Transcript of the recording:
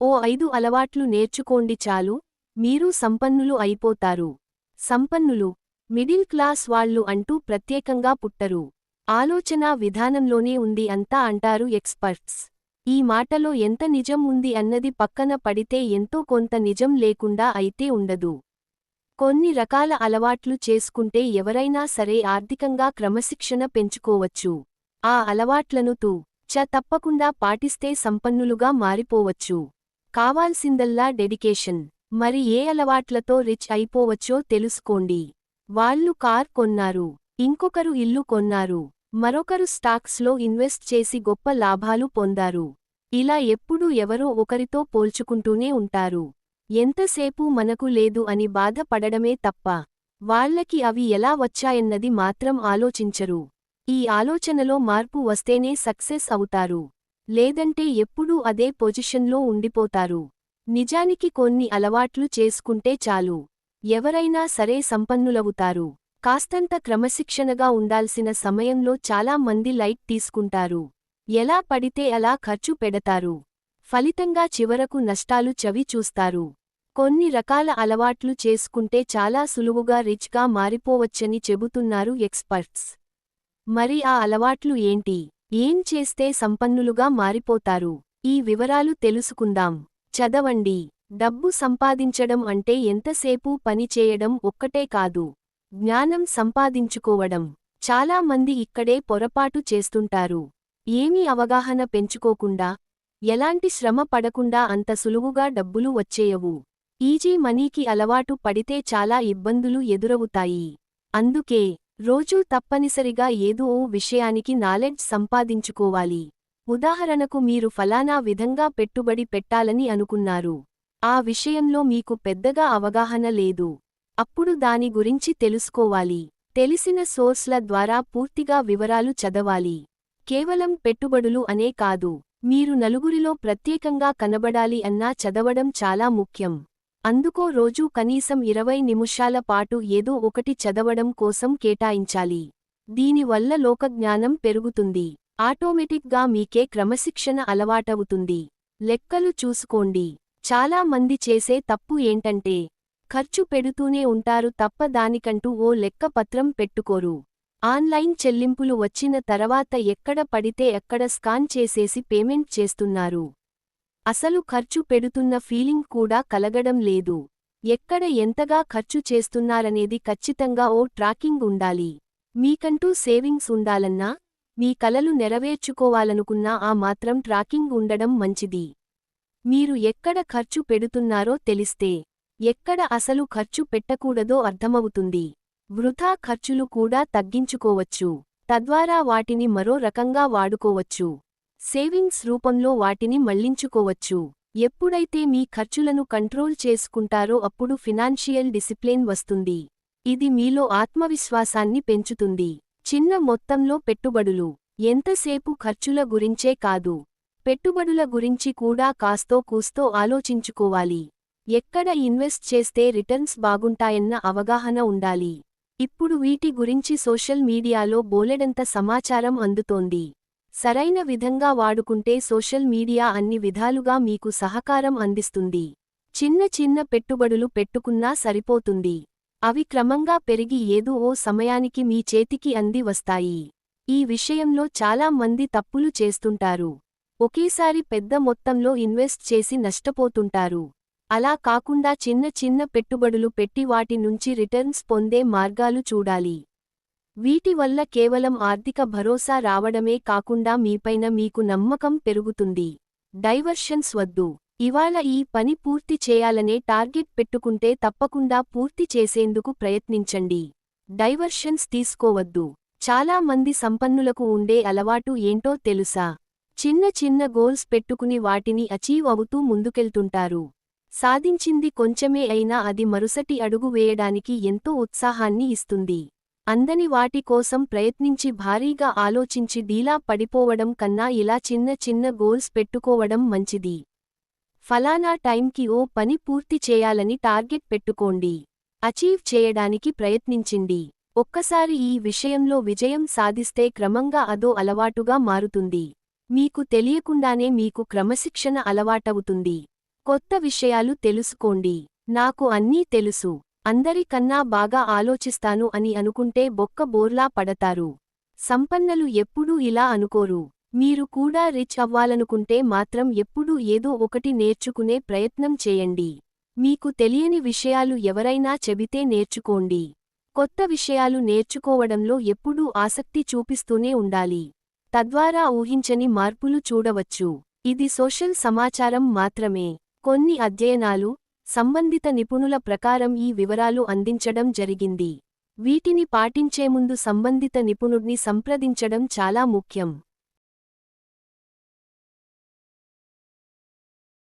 ఓ ఐదు అలవాట్లు నేర్చుకోండి చాలు మీరు సంపన్నులు అయిపోతారు. సంపన్నులు మిడిల్ క్లాస్ వాళ్ళు అంటూ ప్రత్యేకంగా పుట్టరు. ఆలోచనా విధానంలోనే ఉంది అంతా అంటారు ఎక్స్పర్ట్స్. ఈ మాటలో ఎంత నిజం ఉంది అన్నది పక్కన పడితే ఎంతో కొంత నిజం లేకుండా అయితే ఉండదు. కొన్ని రకాల అలవాట్లు చేసుకుంటే ఎవరైనా సరే ఆర్థికంగా క్రమశిక్షణ పెంచుకోవచ్చు. ఆ అలవాట్లను తూ చ తప్పకుండా పాటిస్తే సంపన్నులుగా మారిపోవచ్చు. కావాల్సిందల్లా డెడికేషన్. మరి ఏ అలవాట్లతో రిచ్ అయిపోవచ్చో తెలుసుకోండి. వాళ్ళు కార్ కొన్నారు ఇంకొకరు ఇల్లు కొన్నారు మరొకరు స్టాక్స్లో ఇన్వెస్ట్ చేసి గొప్ప లాభాలు పొందారు. ఇలా ఎప్పుడూ ఎవరో ఒకరితో పోల్చుకుంటూనే ఉంటారు. ఎంతసేపు మనకు లేదు అని బాధపడడమే తప్ప వాళ్ళకి అవి ఎలా వచ్చాయన్నది మాత్రం ఆలోచించరు. ఈ ఆలోచనలో మార్పు వస్తేనే సక్సెస్ అవుతారు. లేదంటే ఎప్పుడూ అదే పొజిషన్లో ఉండిపోతారు. నిజానికి కొన్ని అలవాట్లు చేసుకుంటే చాలు. ఎవరైనా సరే సంపన్నులవుతారు. కాస్తంత క్రమశిక్షణగా ఉండాల్సిన సమయంలో చాలా మంది లైట్ తీసుకుంటారు. ఎలా పడితే అలా ఖర్చు పెడతారు. ఫలితంగా చివరకు నష్టాలు చవి చూస్తారు. కొన్ని రకాల అలవాట్లు చేసుకుంటే చాలా సులువుగా రిచ్గా మారిపోవచ్చని చెబుతున్నారు ఎక్స్పర్ట్స్. మరి ఆ అలవాట్లు ఏంటి? ఏం చేస్తే సంపన్నులుగా మారిపోతారు? ఈ వివరాలు తెలుసుకుందాం. చదవండి. డబ్బు సంపాదించడం అంటే ఎంతసేపూ పనిచేయడం ఒక్కటే కాదు. జ్ఞానం సంపాదించుకోవడం. చాలా మంది ఇక్కడే పొరపాటు చేస్తుంటారు. ఏమీ అవగాహన పెంచుకోకుండా ఎలాంటి శ్రమ పడకుండా అంత సులువుగా డబ్బులు వచ్చేయవు. ఈజీ మనీకి అలవాటు పడితే చాలా ఇబ్బందులు ఎదురవుతాయి. అందుకే రోజూ తప్పనిసరిగా ఏదో ఓ విషయానికి నాలెడ్జ్ సంపాదించుకోవాలి. ఉదాహరణకు మీరు ఫలానా విధంగా పెట్టుబడి పెట్టాలని అనుకున్నారు. ఆ విషయంలో మీకు పెద్దగా అవగాహన లేదు. అప్పుడు దాని గురించి తెలుసుకోవాలి. తెలిసిన సోర్స్ల ద్వారా పూర్తిగా వివరాలు చదవాలి. కేవలం పెట్టుబడులు అనే కాదు. మీరు నలుగురిలో ప్రత్యేకంగా కనబడాలి అన్నా చదవడం చాలా ముఖ్యం. అందుకో రోజూ కనీసం ఇరవై నిమిషాల పాటు ఏదో ఒకటి చదవడం కోసం కేటాయించాలి. దీనివల్ల లోకజ్ఞానం పెరుగుతుంది. ఆటోమేటిక్గా మీకే క్రమశిక్షణ అలవాటవుతుంది. లెక్కలు చూసుకోండి. చాలా మంది చేసే తప్పు ఏంటంటే ఖర్చు పెడుతూనే ఉంటారు తప్ప దానికంటూ ఓ లెక్క పత్రం పెట్టుకోరు. ఆన్లైన్ చెల్లింపులు వచ్చిన తర్వాత ఎక్కడ పడితే ఎక్కడ స్కాన్ చేసేసి పేమెంట్ చేస్తున్నారు. అసలు ఖర్చు పెడుతున్న ఫీలింగ్ కూడా కలగడం లేదు. ఎక్కడ ఎంతగా ఖర్చు చేస్తున్నారనేది ఖచ్చితంగా ఓ ట్రాకింగ్ ఉండాలి. మీకంటూ సేవింగ్స్ ఉండాలన్నా మీ కలలు నెరవేర్చుకోవాలనుకున్నా ఆ మాత్రం ట్రాకింగ్ ఉండడం మంచిది. మీరు ఎక్కడ ఖర్చు పెడుతున్నారో తెలిస్తే ఎక్కడ అసలు ఖర్చు పెట్టకూడదో అర్థమవుతుంది. వృథా ఖర్చులు కూడా తగ్గించుకోవచ్చు. తద్వారా వాటిని మరో రకంగా వాడుకోవచ్చు. సేవింగ్స్ రూపంలో వాటిని మళ్ళించుకోవచ్చు. ఎప్పుడైతే మీ ఖర్చులను కంట్రోల్ చేసుకుంటారో అప్పుడు ఫినాన్షియల్ డిసిప్లిన్ వస్తుంది. ఇది మీలో ఆత్మవిశ్వాసాన్ని పెంచుతుంది. చిన్న మొత్తంలో పెట్టుబడులు. ఎంతసేపు ఖర్చుల గురించే కాదు. పెట్టుబడుల గురించి కూడా కాస్తో కూస్తో ఆలోచించుకోవాలి. ఎక్కడ ఇన్వెస్ట్ చేస్తే రిటర్న్స్ బాగుంటాయన్న అవగాహన ఉండాలి. ఇప్పుడు వీటి గురించి సోషల్ మీడియాలో బోలెడంత సమాచారం అందుతోంది. సరైన విధంగా వాడుకుంటే సోషల్ మీడియా అన్ని విధాలుగా మీకు సహకారం అందిస్తుంది. చిన్న చిన్న పెట్టుబడులు పెట్టుకున్నా సరిపోతుంది. అవి క్రమంగా పెరిగి ఏదో ఓ సమయానికి మీ చేతికి అంది వస్తాయి. ఈ విషయంలో చాలా మంది తప్పులు చేస్తుంటారు. ఒకేసారి పెద్ద మొత్తంలో ఇన్వెస్ట్ చేసి నష్టపోతుంటారు. అలా కాకుండా చిన్న చిన్న పెట్టుబడులు పెట్టి వాటి నుంచి రిటర్న్స్ పొందే మార్గాలు చూడాలి. వీటి వల్ల కేవలం ఆర్థిక భరోసా రావడమే కాకుండా మీపైన మీకు నమ్మకం పెరుగుతుంది. డైవర్షన్స్ వద్దు. ఇవాళ ఈ పని పూర్తి చేయాలనే టార్గెట్ పెట్టుకుంటే తప్పకుండా పూర్తి చేసేందుకు ప్రయత్నించండి. డైవర్షన్స్ తీసుకోవద్దు. చాలా మంది సంపన్నులకు ఉండే అలవాటు ఏంటో తెలుసా? చిన్న చిన్న గోల్స్ పెట్టుకుని వాటిని అచీవ్ అవుతూ ముందుకెళ్తుంటారు. సాధించింది కొంచెమే అయినా అది మరుసటి అడుగు వేయడానికి ఎంతో ఉత్సాహాన్ని ఇస్తుంది. అందని వాటి కోసం ప్రయత్నించి భారీగా ఆలోచించి డీలా పడిపోవడం కన్నా ఇలా చిన్న చిన్న గోల్స్ పెట్టుకోవడం మంచిది. ఫలానా టైంకి ఓ పని పూర్తి చేయాలని టార్గెట్ పెట్టుకోండి. అచీవ్ చేయడానికి ప్రయత్నించిండి ఒక్కసారి ఈ విషయంలో విజయం సాధిస్తే క్రమంగా అదో అలవాటుగా మారుతుంది. మీకు తెలియకుండానే మీకు క్రమశిక్షణ అలవాటవుతుంది. కొత్త విషయాలు తెలుసుకోండి. నాకు అన్నీ తెలుసు. అందరికన్నా బాగా ఆలోచిస్తాను అని అనుకుంటే బొక్క బోర్లా పడతారు. సంపన్నలు ఎప్పుడూ ఇలా అనుకోరు. మీరు కూడా రిచ్ అవ్వాలనుకుంటే మాత్రం ఎప్పుడూ ఏదో ఒకటి నేర్చుకునే ప్రయత్నం చేయండి. మీకు తెలియని విషయాలు ఎవరైనా చెబితే నేర్చుకోండి. కొత్త విషయాలు నేర్చుకోవడంలో ఎప్పుడూ ఆసక్తి చూపిస్తూనే ఉండాలి. తద్వారా ఊహించని మార్పులు చూడవచ్చు. ఇది సోషల్ సమాచారం మాత్రమే. కొన్ని అధ్యయనాలు సంబంధిత నిపుణుల ప్రకారం ఈ వివరాలు అందించడం జరిగింది. వీటిని పాటించే ముందు సంబంధిత నిపుణుడ్ని సంప్రదించడం చాలా ముఖ్యం.